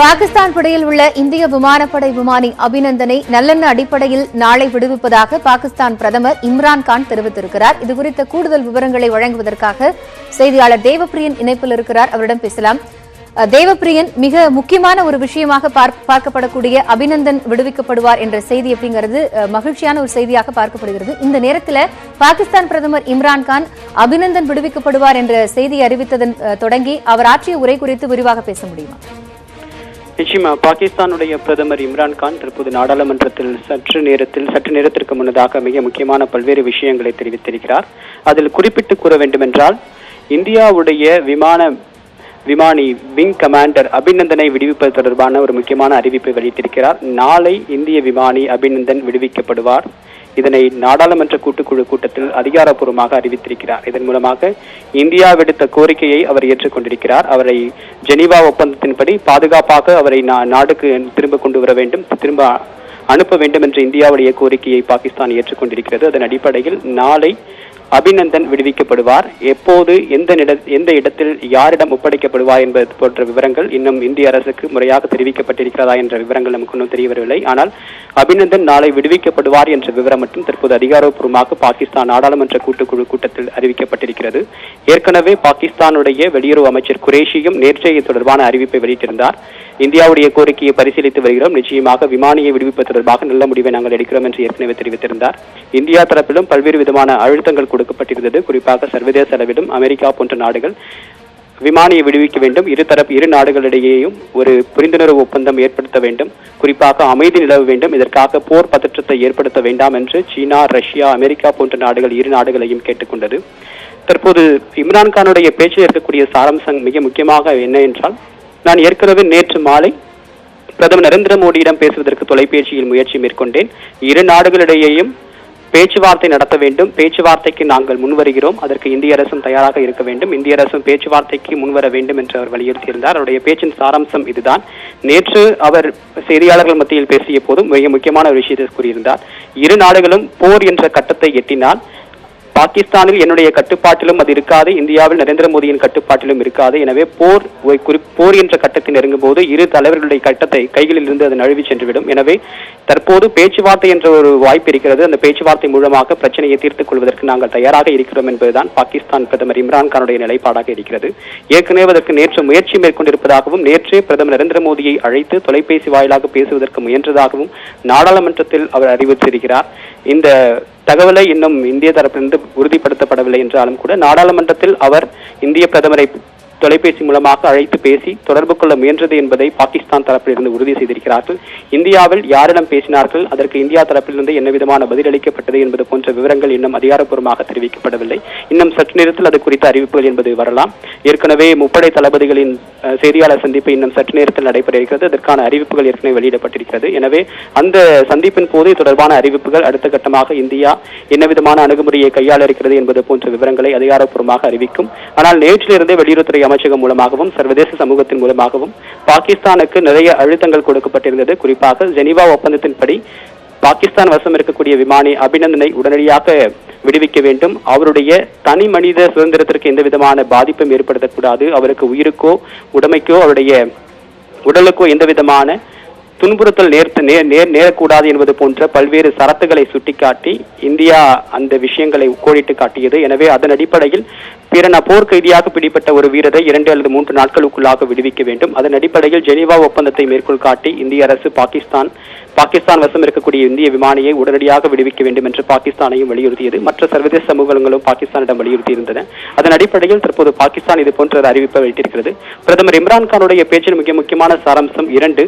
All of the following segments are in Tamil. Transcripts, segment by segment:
பாகிஸ்தான் படையில் உள்ள இந்திய விமானப்படை விமானி அபிநந்தனை நல்லெண்ண அடிப்படையில் நாளை விடுவிப்பதாக பாகிஸ்தான் பிரதமர் இம்ரான் கான் தெரிவித்திருக்கிறார். இதுகுறித்த கூடுதல் விவரங்களை வழங்குவதற்காக செய்தியாளர் தேவப்பிரியன் இணைப்பில் இருக்கிறார். அவரிடம் பேசலாம். தேவப்பிரியன் மிக முக்கியமான ஒரு விஷயமாக பார்க்கப்படக்கூடிய அபிநந்தன் விடுவிக்கப்படுவார் என்ற செய்தி அப்படிங்கிறது மகிழ்ச்சியான ஒரு செய்தியாக பார்க்கப்படுகிறது. இந்த நேரத்தில் பாகிஸ்தான் பிரதமர் இம்ரான் கான் அபிநந்தன் விடுவிக்கப்படுவார் என்ற செய்தி அறிவித்ததன் தொடங்கி அவர் ஆற்றிய உரை குறித்து விரிவாக பேச முடியுமா? நிச்சயமா பாகிஸ்தானுடைய பிரதமர் இம்ரான் கான் தற்போது நாடாளுமன்றத்தில் சற்று நேரத்தில் சற்று நேரத்திற்கு முன்னதாக மிக முக்கியமான பல்வேறு விஷயங்களை தெரிவித்திருக்கிறார். அதில் குறிப்பிட்டு கூற வேண்டுமென்றால் இந்தியாவுடைய விமான விமானி விங் கமாண்டர் அபிநந்தனை விடுவிப்பது தொடர்பான ஒரு முக்கியமான அறிவிப்பை வெளியிட்டிருக்கிறார். நாளை இந்திய விமானி அபிநந்தன் விடுவிக்கப்படுவார். இதனை நாடாளுமன்ற கூட்டுக்குழு கூட்டத்தில் அதிகாரப்பூர்வமாக அறிவித்திருக்கிறார். இதன் மூலமாக இந்தியா விடுத்த கோரிக்கையை அவர் ஏற்றுக்கொண்டிருக்கிறார். அவரை ஜெனீவா ஒப்பந்தத்தின்படி பாதுகாப்பாக அவரை நா- நாடுக்கு திரும்ப கொண்டு வர வேண்டும் திரும்ப அனுப்ப வேண்டும் என்ற இந்தியாவுடைய கோரிக்கையை பாகிஸ்தான் ஏற்றுக்கொண்டிருக்கிறது. அதன் அடிப்படையில் நாளை அபிநந்தன் விடுவிக்கப்படுவார். எப்போது எந்த நிட- எந்த இடத்தில் யாரிடம் ஒப்படைக்கப்படுவார் என்பது போன்ற விவரங்கள் இன்னும் இந்திய அரசுக்கு முறையாக தெரிவிக்கப்பட்டிருக்கிறதா என்ற விவரங்கள் நமக்கு இன்னும் தெரிய வரவில்லை ஆனால் அபிநந்தன் நாளை விடுவிக்கப்படுவார் என்ற விவரம் மட்டும் தற்போது அதிகாரப்பூர்வமாக பாகிஸ்தான் நாடாளுமன்ற கூட்டுக்குழு கூட்டத்தில் அறிவிக்கப்பட்டிருக்கிறது. ஏற்கனவே பாகிஸ்தானுடைய வெளியுறவு அமைச்சர் குரேஷியும் நேற்றைய தொடர்பான அறிவிப்பை வெளியிட்டிருந்தார். இந்தியாவுடைய கோரிக்கையை பரிசீலித்து வருகிறோம். நிச்சயமாக விமானியை விடுவிப்பது தொடர்பாக நல்ல முடிவை நாங்கள் எடுக்கிறோம் என்று ஏற்கனவே தெரிவித்திருந்தார். இந்தியா தரப்பிலும் பல்வேறு விதமான அழுத்தங்கள் கொடுக்கப்பட்டிருந்தது. குறிப்பாக சர்வதேச அளவிலும் அமெரிக்கா போன்ற நாடுகள் விமானியை விடுவிக்க வேண்டும். இரு தரப்பு இரு நாடுகளிடையேயும் ஒரு புரிந்துணர்வு ஒப்பந்தம் ஏற்படுத்த வேண்டும். குறிப்பாக அமைதி நிலவ வேண்டும். இதற்காக போர் பதற்றத்தை ஏற்படுத்த வேண்டாம் என்று சீனா ரஷ்யா அமெரிக்கா போன்ற நாடுகள் இரு நாடுகளையும் கேட்டுக்கொண்டது. தற்போது இம்ரான்கானுடைய பேச்சு பேச்சில் இருக்கக்கூடிய சாரம்சம் மிக முக்கியமாக என்ன என்றால் நான் ஏற்கனவே நேற்று மாலை பிரதமர் நரேந்திர மோடியிடம் பேசுவதற்கு தொலைபேசியில் முயற்சி மேற்கொண்டேன். இரு நாடுகளிடையேயும் பேச்சுவார்த்தை நடத்த வேண்டும். பேச்சுவார்த்தைக்கு நாங்கள் முன்வருகிறோம். அதற்கு இந்திய அரசும் தயாராக இருக்க வேண்டும். இந்திய அரசும் பேச்சுவார்த்தைக்கு முன்வர வேண்டும் என்று அவர் வலியுறுத்தியிருந்தார். அவருடைய பேச்சின் சாராம்சம் இதுதான். நேற்று அவர் செய்தியாளர்கள் மத்தியில் பேசிய போதும் மிக முக்கியமான ஒரு விஷயத்தை கூறியிருந்தார். இரு நாடுகளும் போர் என்ற கட்டத்தை எட்டினால் பாகிஸ்தானில் என்னுடைய கட்டுப்பாட்டிலும் அது இருக்காது இந்தியாவில் நரேந்திர மோடியின் கட்டுப்பாட்டிலும் இருக்காது. எனவே போர் போர் என்ற கட்டத்தை நெருங்கும் போது இரு தலைவர்களுடைய கட்டத்தை கைகளில் இருந்து அது நழுவி சென்றுவிடும். எனவே தற்போது பேச்சுவார்த்தை என்ற ஒரு வாய்ப்பு இருக்கிறது. அந்த பேச்சுவார்த்தை மூலமாக பிரச்சனையை தீர்த்துக் கொள்வதற்கு நாங்கள் தயாராக இருக்கிறோம் என்பதுதான் பாகிஸ்தான் பிரதமர் இம்ரான் கானுடைய நிலைப்பாடாக இருக்கிறது. ஏற்கனவே அதற்கு நேற்று முயற்சி மேற்கொண்டிருப்பதாகவும் நேற்றே பிரதமர் நரேந்திர மோடியை அழைத்து தொலைபேசி வாயிலாக பேசுவதற்கு முயன்றதாகவும் நாடாளுமன்றத்தில் அவர் அறிவித்திருக்கிறார். இந்த தகவலை இன்னும் இந்திய தரப்பிலிருந்து உறுதிப்படுத்தப்படவில்லை என்றாலும் கூட நாடாளுமன்றத்தில் அவர் இந்திய பிரதமரை தொலைபேசி மூலமாக அழைத்து பேசி தொடர்பு கொள்ள முயன்றது என்பதை பாகிஸ்தான் தரப்பிலிருந்து உறுதி செய்திருக்கிறார்கள். இந்தியாவில் யாரிடம் பேசினார்கள்? அதற்கு இந்தியா தரப்பிலிருந்து என்ன விதமான பதில் அளிக்கப்பட்டது என்பது போன்ற விவரங்கள் இன்னும் அதிகாரப்பூர்வமாக தெரிவிக்கப்படவில்லை. இன்னும் சற்று நேரத்தில் அது குறித்த அறிவிப்புகள் என்பது வரலாம். ஏற்கனவே முப்படை தளபதிகளின் செய்தியாளர் சந்திப்பு இன்னும் சற்று நேரத்தில் நடைபெற இருக்கிறது. அதற்கான அறிவிப்புகள் ஏற்கனவே வெளியிடப்பட்டிருக்கிறது. எனவே அந்த சந்திப்பின் போது தொடர்பான அறிவிப்புகள் அடுத்த கட்டமாக இந்தியா என்ன விதமான அணுகுமுறையை கையாள இருக்கிறது என்பது போன்ற விவரங்களை அதிகாரப்பூர்வமாக அறிவிக்கும். ஆனால் நேற்றிலிருந்தே வெளியுறவுத்துறை அமைச்சகம் மூலமாகவும் சர்வதேச சமூகத்தின் மூலமாகவும் பாகிஸ்தானுக்கு நிறைய அழுத்தங்கள் கொடுக்கப்பட்டிருந்தது. குறிப்பாக ஜெனீவா ஒப்பந்தத்தின்படி பாகிஸ்தான் வசம் இருக்கக்கூடிய விமானி அபிநந்தனை உடனடியாக விடுவிக்க வேண்டும். அவருடைய தனி மனித சுதந்திரத்திற்கு எந்த விதமான பாதிப்பும் ஏற்படுத்தக்கூடாது. அவருக்கு உயிருக்கோ உடைமைக்கோ அவருடைய உடலுக்கோ எந்த விதமான துன்புறுத்தல் நேர்த்து நே நேர் நேரக்கூடாது என்பது போன்ற பல்வேறு சரத்துகளை சுட்டிக்காட்டி இந்தியா அந்த விஷயங்களை கோடிட்டு காட்டியது. எனவே அதன் அடிப்படையில் பிறன போர் கைதியாக பிடிப்பட்ட ஒரு வீரரை இரண்டு அல்லது மூன்று நாட்களுக்குள்ளாக விடுவிக்க வேண்டும். அதன் அடிப்படையில் ஜெனீவா ஒப்பந்தத்தை மேற்கோள் காட்டி இந்திய அரசு பாகிஸ்தான் பாகிஸ்தான் வசம் இருக்கக்கூடிய இந்திய விமானியை உடனடியாக விடுவிக்க வேண்டும் என்று பாகிஸ்தானையும் வலியுறுத்தியது. மற்ற சர்வதேச சமூகங்களும் பாகிஸ்தானிடம் வலியுறுத்தியிருந்தன. அதன் அடிப்படையில் தற்போது பாகிஸ்தான் இது போன்ற ஒரு அறிவிப்பை வெளியிட்டிருக்கிறது. பிரதமர் இம்ரான் கானுடைய மிக முக்கியமான சாராம்சம் இரண்டு.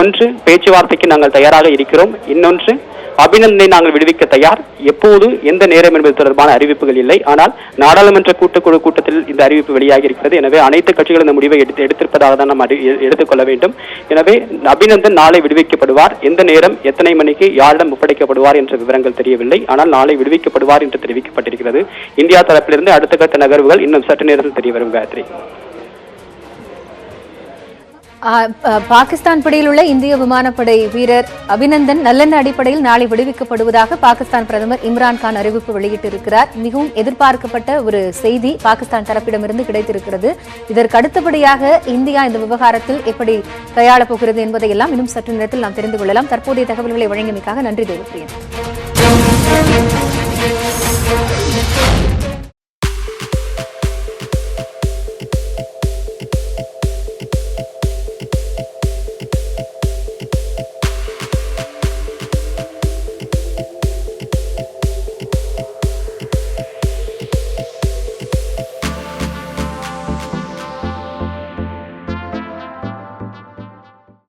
ஒன்று பேச்சுவார்த்தைக்கு நாங்கள் தயாராக இருக்கிறோம். இன்னொன்று அபிநந்தனை நாங்கள் விடுவிக்க தயார். எப்போது? எந்த நேரம் என்பது தொடர்பான அறிவிப்புகள் இல்லை. ஆனால் நாடாளுமன்ற கூட்டுக்குழு கூட்டத்தில் இந்த அறிவிப்பு வெளியாகி இருக்கிறது எனவே அனைத்து கட்சிகளும் இந்த முடிவை எடுத்து எடுத்திருப்பதாக தான் நாம் எடுத்துக்கொள்ள வேண்டும். எனவே அபிநந்தன் நாளை விடுவிக்கப்படுவார். எந்த நேரம்? எத்தனை மணிக்கு? யாரிடம் ஒப்படைக்கப்படுவார் என்ற விவரங்கள் தெரியவில்லை. ஆனால் நாளை விடுவிக்கப்படுவார் என்று தெரிவிக்கப்பட்டிருக்கிறது. இந்தியா தரப்பிலிருந்து அடுத்த கட்ட நகர்வுகள் இன்னும் சற்று நேரத்தில் தெரிய வரும் காயத்ரி. பாகிஸ்தான் பிடியில் உள்ள இந்திய விமானப்படை வீரர் அபிநந்தன் நல்லெண்ண அடிப்படையில் நாளை விடுவிக்கப்படுவதாக பாகிஸ்தான் பிரதமர் இம்ரான் கான் அறிவிப்பு வெளியிட்டிருக்கிறார். மிகவும் எதிர்பார்க்கப்பட்ட ஒரு செய்தி பாகிஸ்தான் தரப்பிடமிருந்து கிடைத்திருக்கிறது. இதற்கு அடுத்தபடியாக இந்தியா இந்த விவகாரத்தில் எப்படி கையாளப் போகிறது என்பதையெல்லாம் இன்னும் சற்று நேரத்தில் நாம் தெரிந்து கொள்ளலாம். தற்போதைய தகவல்களை வழங்கியமைக்காக நன்றி தேவப்பிரியன்.